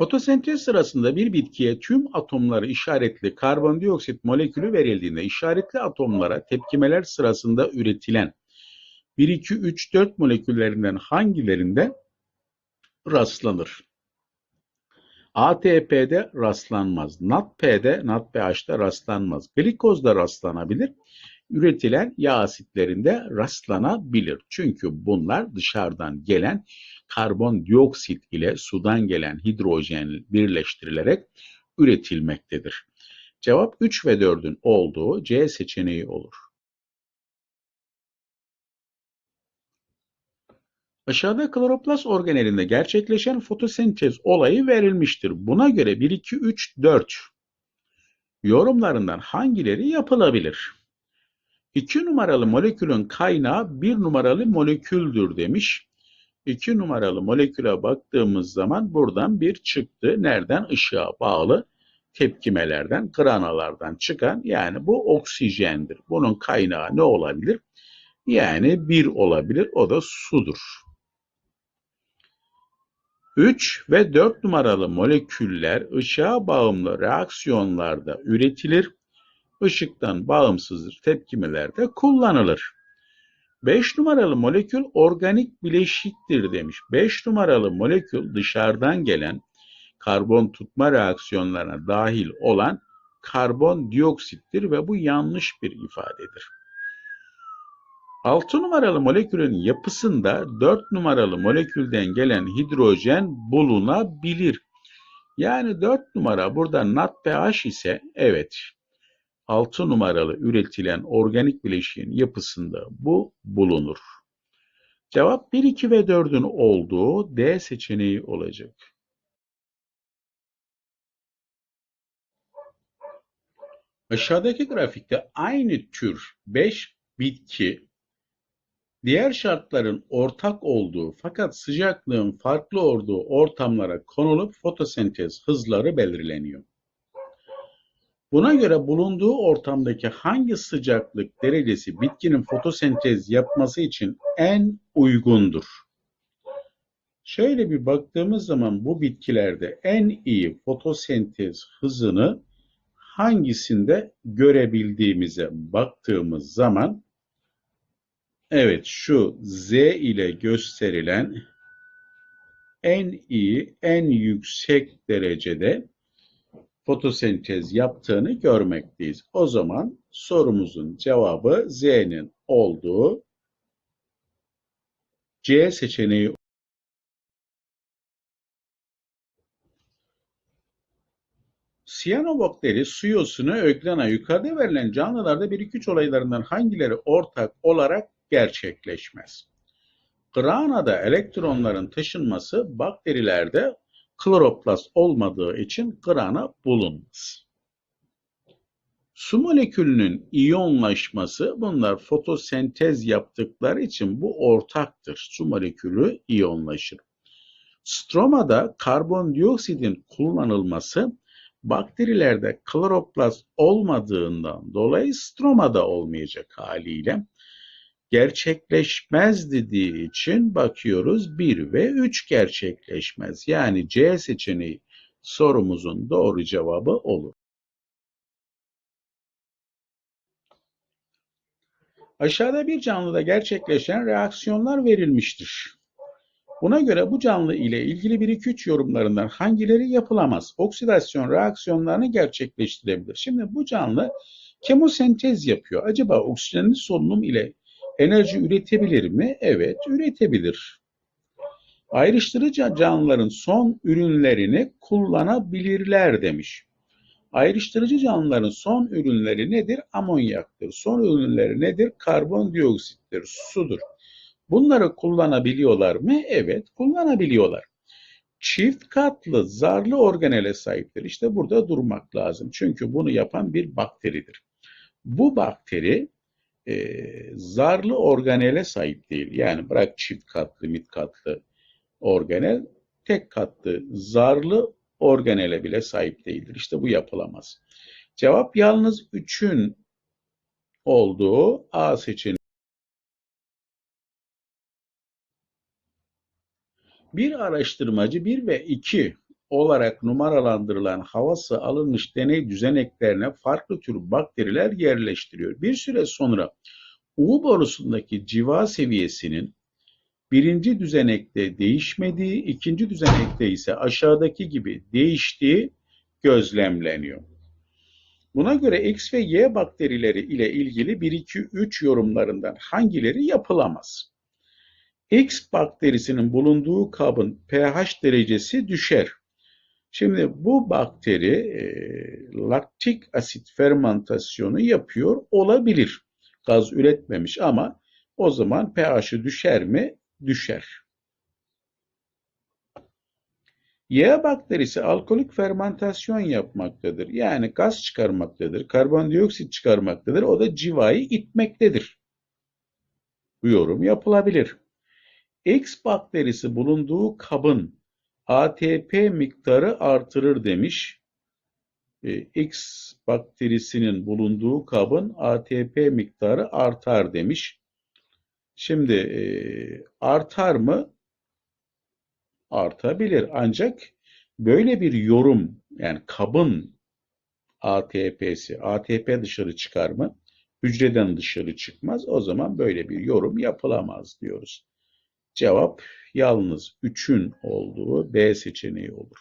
Fotosentez sırasında bir bitkiye tüm atomları işaretli karbondioksit molekülü verildiğinde işaretli atomlara tepkimeler sırasında üretilen 1, 2, 3, 4 moleküllerinden hangilerinde rastlanır? ATP'de rastlanmaz. NADP'de, NADPH'da rastlanmaz. Glikozda rastlanabilir. Üretilen yağ asitlerinde rastlanabilir. Çünkü bunlar dışarıdan gelen karbondioksit ile sudan gelen hidrojen birleştirilerek üretilmektedir. Cevap 3 ve 4'ün olduğu C seçeneği olur. Aşağıda kloroplast organelinde gerçekleşen fotosentez olayı verilmiştir. Buna göre 1, 2, 3, 4 yorumlarından hangileri yapılabilir? 2 numaralı molekülün kaynağı 1 numaralı moleküldür demiş. 2 numaralı moleküle baktığımız zaman buradan bir çıktı. Nereden? Işığa bağlı tepkimelerden, granalardan çıkan yani bu oksijendir. Bunun kaynağı ne olabilir? Yani bir olabilir. O da sudur. 3 ve 4 numaralı moleküller ışığa bağımlı reaksiyonlarda üretilir. Işıktan bağımsız tepkimelerde kullanılır. 5 numaralı molekül organik bileşiktir demiş. 5 numaralı molekül dışarıdan gelen karbon tutma reaksiyonlarına dahil olan karbondioksittir ve bu yanlış bir ifadedir. 6 numaralı molekülün yapısında 4 numaralı molekülden gelen hidrojen bulunabilir. Yani 4 numara burada NADPH ise evet 6 numaralı üretilen organik bileşiğin yapısında bu bulunur. Cevap 1, 2 ve 4'ün olduğu D seçeneği olacak. Aşağıdaki grafikte aynı tür 5 bitki diğer şartların ortak olduğu fakat sıcaklığın farklı olduğu ortamlara konulup fotosentez hızları belirleniyor. Buna göre bulunduğu ortamdaki hangi sıcaklık derecesi bitkinin fotosentez yapması için en uygundur? Şöyle bir baktığımız zaman bu bitkilerde en iyi fotosentez hızını hangisinde görebildiğimize baktığımız zaman evet şu Z ile gösterilen en iyi, en yüksek derecede fotosentez yaptığını görmekteyiz. O zaman sorumuzun cevabı Z'nin olduğu C seçeneği Siyanobakteri suyosunu öklena yukarıda verilen canlılarda 1-2-3 olaylarından hangileri ortak olarak gerçekleşmez? Granada elektronların taşınması bakterilerde kloroplast olmadığı için grana bulunmaz. Su molekülünün iyonlaşması bunlar fotosentez yaptıkları için bu ortaktır. Su molekülü iyonlaşır. Stromada karbondioksitin kullanılması bakterilerde kloroplast olmadığından dolayı stromada olmayacak haliyle gerçekleşmez dediği için bakıyoruz 1 ve 3 gerçekleşmez. Yani C seçeneği sorumuzun doğru cevabı olur. Aşağıda bir canlıda gerçekleşen reaksiyonlar verilmiştir. Buna göre bu canlı ile ilgili 1-2-3 yorumlarından hangileri yapılamaz? Oksidasyon reaksiyonlarını gerçekleştirebilir. Şimdi bu canlı kemosentez yapıyor. Acaba oksijenli solunum ile enerji üretebilir mi? Evet, üretebilir. Ayrıştırıcı canlıların son ürünlerini kullanabilirler demiş. Ayrıştırıcı canlıların son ürünleri nedir? Amonyaktır. Son ürünleri nedir? Karbondioksittir, sudur. Bunları kullanabiliyorlar mı? Evet, kullanabiliyorlar. Çift katlı zarlı organele sahiptir. İşte burada durmak lazım. Çünkü bunu yapan bir bakteridir. Bu bakteri e, zarlı organele sahip değil. Yani bırak çift katlı, mit katlı organel, tek katlı zarlı organele bile sahip değildir. İşte bu yapılamaz. Cevap yalnız 3'ün olduğu A seçeneği. Bir araştırmacı 1 ve 2 olarak numaralandırılan havası alınmış deney düzeneklerine farklı tür bakteriler yerleştiriyor. Bir süre sonra U borusundaki civa seviyesinin birinci düzenekte değişmediği, ikinci düzenekte ise aşağıdaki gibi değiştiği gözlemleniyor. Buna göre X ve Y bakterileri ile ilgili 1, 2, 3 yorumlarından hangileri yapılamaz? X bakterisinin bulunduğu kabın pH derecesi düşer. Şimdi bu bakteri e, laktik asit fermentasyonu yapıyor olabilir. Gaz üretmemiş ama o zaman pH'i düşer mi? Düşer. Y bakterisi alkolik fermentasyon yapmaktadır. Yani gaz çıkarmaktadır, karbondioksit çıkarmaktadır. O da civayı itmektedir. Bu yorum yapılabilir. X bakterisi bulunduğu kabın ATP miktarı artırır demiş. E, X bakterisinin bulunduğu kabın ATP miktarı artar demiş. Şimdi e, artar mı? Artabilir. Ancak böyle bir yorum yani kabın ATP'si, ATP dışarı çıkar mı? Hücreden dışarı çıkmaz. O zaman böyle bir yorum yapılamaz diyoruz. Cevap yalnız 3'ün olduğu B seçeneği olur.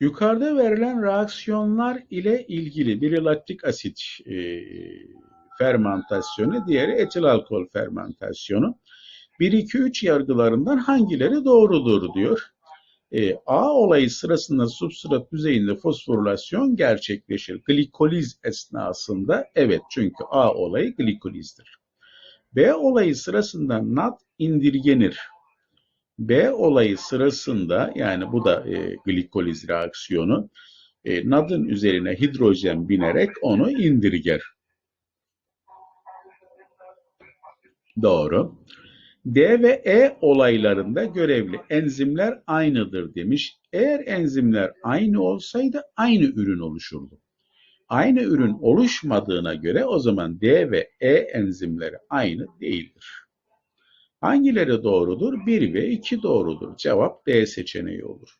Yukarıda verilen reaksiyonlar ile ilgili biri laktik asit e, fermentasyonu, diğeri etil alkol fermentasyonu. 1, 2, 3 yargılarından hangileri doğrudur diyor. E, A olayı sırasında substrat düzeyinde fosforilasyon gerçekleşir. Glikoliz esnasında evet çünkü A olayı glikolizdir. B olayı sırasında NAD indirgenir. B olayı sırasında yani bu da e, glikoliz reaksiyonu e, NAD'ın üzerine hidrojen binerek onu indirger. Doğru. D ve E olaylarında görevli enzimler aynıdır demiş. Eğer enzimler aynı olsaydı aynı ürün oluşurdu. Aynı ürün oluşmadığına göre o zaman D ve E enzimleri aynı değildir. Hangileri doğrudur? 1 ve 2 doğrudur. Cevap D seçeneği olur.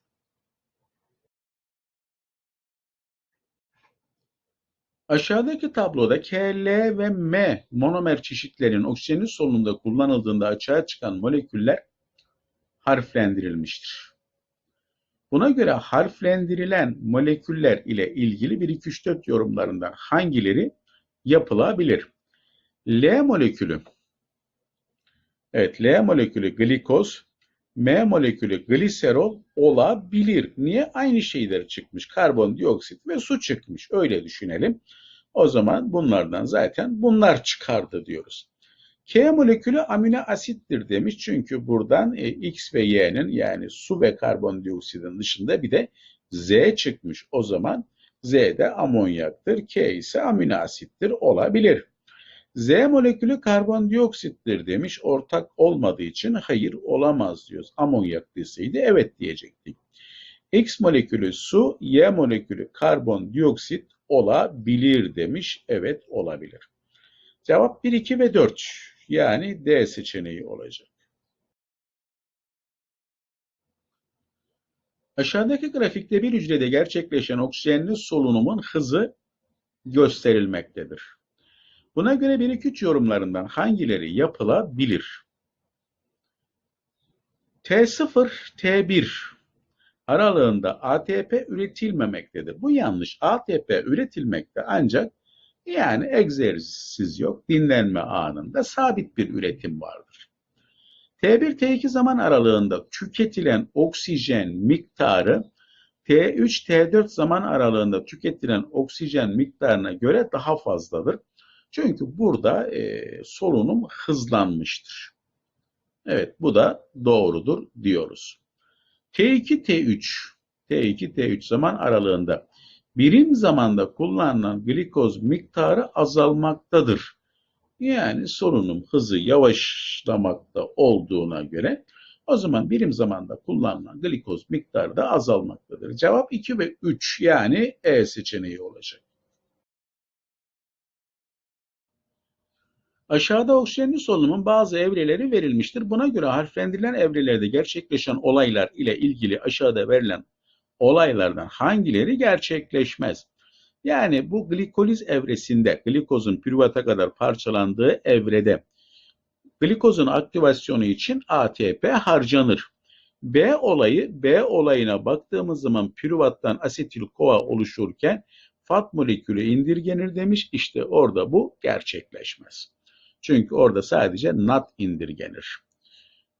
Aşağıdaki tabloda K, L ve M monomer çeşitlerinin oksijenin solunumda kullanıldığında açığa çıkan moleküller harflendirilmiştir. Buna göre harflendirilen moleküller ile ilgili 1, 2, 3, 4 yorumlarından hangileri yapılabilir? L molekülü. Evet, L molekülü glikoz, M molekülü gliserol olabilir. Niye? Aynı şeyler çıkmış. Karbondioksit ve su çıkmış. Öyle düşünelim. O zaman bunlardan zaten bunlar çıkardı diyoruz. K molekülü amino asittir demiş. Çünkü buradan e, X ve Y'nin yani su ve karbondioksitin dışında bir de Z çıkmış. O zaman Z de amonyaktır. K ise amino asittir olabilir. Z molekülü karbondioksittir demiş. Ortak olmadığı için hayır olamaz diyoruz. Amonyak deseydi evet diyecektik. X molekülü su, Y molekülü karbondioksit olabilir demiş. Evet olabilir. Cevap 1, 2 ve 4. Yani D seçeneği olacak. Aşağıdaki grafikte bir hücrede gerçekleşen oksijenli solunumun hızı gösterilmektedir. Buna göre 1 2 3 yorumlarından hangileri yapılabilir? T0 T1 aralığında ATP üretilmemektedir. Bu yanlış. ATP üretilmekte ancak yani egzersiz yok. Dinlenme anında sabit bir üretim vardır. T1 T2 zaman aralığında tüketilen oksijen miktarı T3 T4 zaman aralığında tüketilen oksijen miktarına göre daha fazladır. Çünkü burada e, solunum hızlanmıştır. Evet bu da doğrudur diyoruz. T2 T3 T2 T3 zaman aralığında birim zamanda kullanılan glikoz miktarı azalmaktadır. Yani solunum hızı yavaşlamakta olduğuna göre o zaman birim zamanda kullanılan glikoz miktarı da azalmaktadır. Cevap 2 ve 3 yani E seçeneği olacak. Aşağıda oksijenli solunumun bazı evreleri verilmiştir. Buna göre harflendirilen evrelerde gerçekleşen olaylar ile ilgili aşağıda verilen olaylardan hangileri gerçekleşmez? Yani bu glikoliz evresinde, glikozun pürüvata kadar parçalandığı evrede glikozun aktivasyonu için ATP harcanır. B olayı, B olayına baktığımız zaman pürüvattan asetil koa oluşurken fat molekülü indirgenir demiş. İşte orada bu gerçekleşmez. Çünkü orada sadece NAT indirgenir.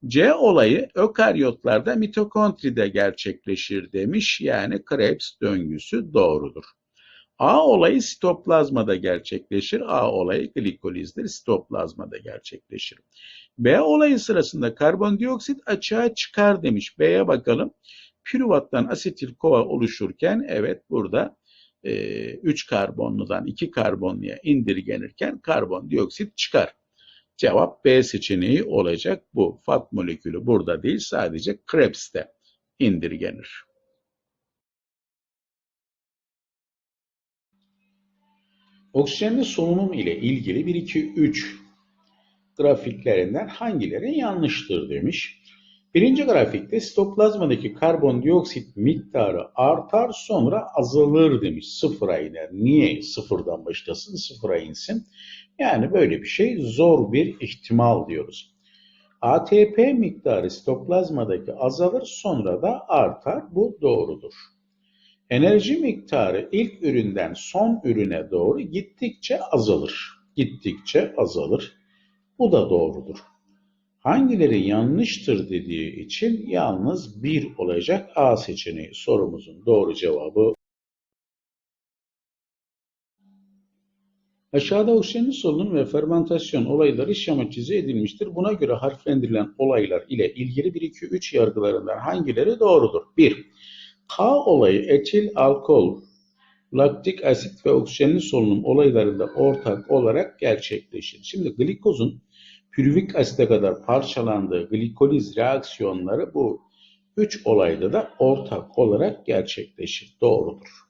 C olayı ökaryotlarda mitokondride gerçekleşir demiş. Yani Krebs döngüsü doğrudur. A olayı sitoplazmada gerçekleşir. A olayı glikolizdir. Sitoplazmada gerçekleşir. B olayı sırasında karbondioksit açığa çıkar demiş. B'ye bakalım. Pürüvattan asetil kova oluşurken evet burada 3 e, karbonludan 2 karbonluya indirgenirken karbondioksit çıkar. Cevap B seçeneği olacak. Bu fat molekülü burada değil sadece Krebs'te indirgenir. Oksijenli solunum ile ilgili 1, 2, 3 grafiklerinden hangileri yanlıştır demiş. Birinci grafikte sitoplazmadaki karbondioksit miktarı artar sonra azalır demiş. Sıfıra iner. Niye sıfırdan başlasın sıfıra insin? Yani böyle bir şey zor bir ihtimal diyoruz. ATP miktarı sitoplazmadaki azalır sonra da artar. Bu doğrudur. Enerji miktarı ilk üründen son ürüne doğru gittikçe azalır. Gittikçe azalır. Bu da doğrudur. Hangileri yanlıştır dediği için yalnız bir olacak A seçeneği sorumuzun doğru cevabı. Aşağıda oksijenli solunum ve fermentasyon olayları şematize edilmiştir. Buna göre harflendirilen olaylar ile ilgili 1, 2, 3 yargılarından hangileri doğrudur? 1. K olayı etil alkol, laktik asit ve oksijenli solunum olaylarında ortak olarak gerçekleşir. Şimdi glikozun pürvik asite kadar parçalandığı glikoliz reaksiyonları bu üç olayda da ortak olarak gerçekleşir. Doğrudur.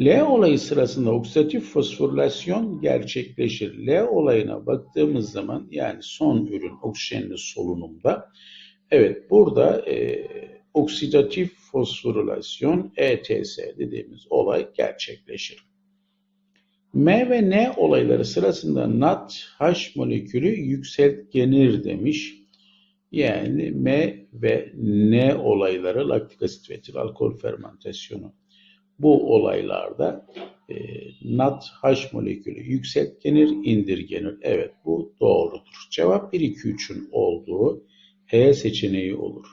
L olayı sırasında oksidatif fosforilasyon gerçekleşir. L olayına baktığımız zaman yani son ürün oksijenli solunumda evet burada e, oksidatif fosforilasyon ETS dediğimiz olay gerçekleşir. M ve N olayları sırasında NAT H molekülü yükseltgenir demiş. Yani M ve N olayları laktik asit ve etil alkol fermentasyonu. Bu olaylarda e, NAT H molekülü yükseltgenir, indirgenir. Evet bu doğrudur. Cevap 1, 2, 3'ün olduğu E seçeneği olur.